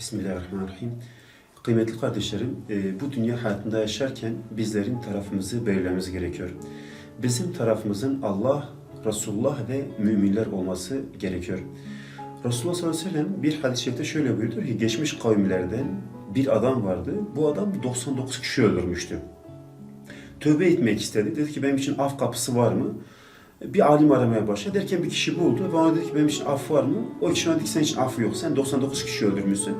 Bismillahirrahmanirrahim. Kıymetli kardeşlerim, e, bu dünya hayatında yaşarken bizlerin tarafımızı belirlememiz gerekiyor. Bizim tarafımızın Allah, Resulullah ve müminler olması gerekiyor. Resulullah sallallahu aleyhi ve sellem bir hadis-i şerifte şöyle buyurdu ki geçmiş kavimlerden bir adam vardı. Bu adam 99 kişi öldürmüştü. Tövbe etmek istedi. Dedi ki benim için af kapısı var mı? Bir alim aramaya başladı. Derken bir kişi buldu ve ona dedi ki benim için af var mı? O kişi ona dedi ki senin için af yok. Sen 99 kişi öldürmüşsün.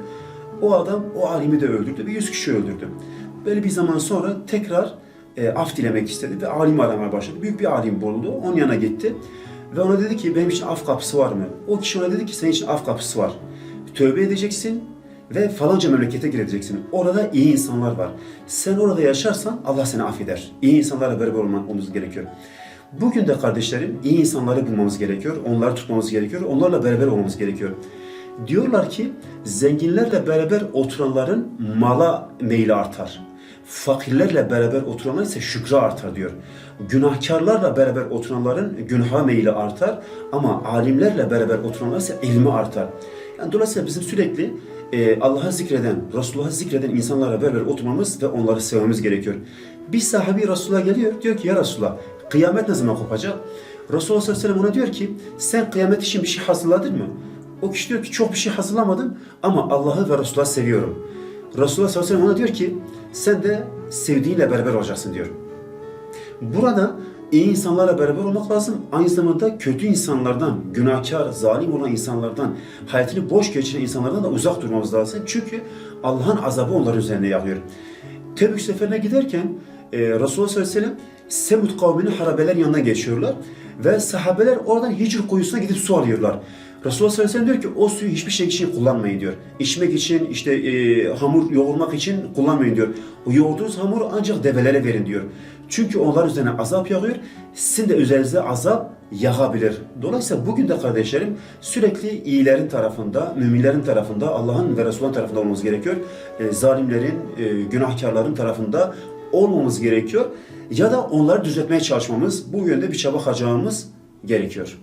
O adam o alimi de öldürdü ve 100 kişi öldürdü. Böyle bir zaman sonra tekrar e, af dilemek istedi ve alim aramaya başladı. Büyük bir alim buldu. Onun yanına gitti. Ve ona dedi ki benim için af kapısı var mı? O kişi ona dedi ki senin için af kapısı var. Tövbe edeceksin ve falanca memlekete gireceksin. Orada iyi insanlar var. Sen orada yaşarsan Allah seni affeder. İyi insanlarla beraber olmamız gerekiyor. Bugün de kardeşlerim iyi insanları bulmamız gerekiyor. Onları tutmamız gerekiyor. Onlarla beraber olmamız gerekiyor. Diyorlar ki zenginlerle beraber oturanların mala meyli artar. Fakirlerle beraber oturanlar ise şükrü artar diyor. Günahkarlarla beraber oturanların günaha meyli artar ama alimlerle beraber oturanlar ise ilmi artar. Yani dolayısıyla bizim sürekli e, Allah'ı zikreden, Resulullah'ı zikreden insanlarla beraber oturmamız ve onları sevmemiz gerekiyor. Bir sahabi Resulullah'a geliyor, diyor ki ya Resulullah kıyamet ne zaman kopacak? Resulullah sallallahu aleyhi ve sellem ona diyor ki sen kıyamet için bir şey hazırladın mı? O kişi diyor ki çok bir şey hazırlamadım ama Allah'ı ve Resulullah'ı seviyorum. Resulullah sallallahu aleyhi ve sellem ona diyor ki sen de sevdiğinle beraber olacaksın diyor. Burada iyi insanlarla beraber olmak lazım. Aynı zamanda kötü insanlardan, günahkar, zalim olan insanlardan, hayatını boş geçiren insanlardan da uzak durmamız lazım. Çünkü Allah'ın azabı onların üzerine yağıyor. Tebük seferine giderken e, Resulullah sallallahu aleyhi ve sellem Semud kavminin harabeler yanına geçiyorlar ve sahabeler oradan Hicr kuyusuna gidip su alıyorlar. Resulullah sallallahu aleyhi ve sellem diyor ki o suyu hiçbir şey için kullanmayın diyor. İçmek için, işte e, hamur yoğurmak için kullanmayın diyor. O yoğurduğunuz hamuru ancak develere verin diyor. Çünkü onlar üzerine azap yağıyor. Sizin de üzerinize azap yağabilir. Dolayısıyla bugün de kardeşlerim sürekli iyilerin tarafında, müminlerin tarafında, Allah'ın ve Resulullah'ın tarafında olmamız gerekiyor. E, zalimlerin, e, günahkarların tarafında olmamız gerekiyor. Ya da onları düzeltmeye çalışmamız, bu yönde bir çaba harcamamız gerekiyor.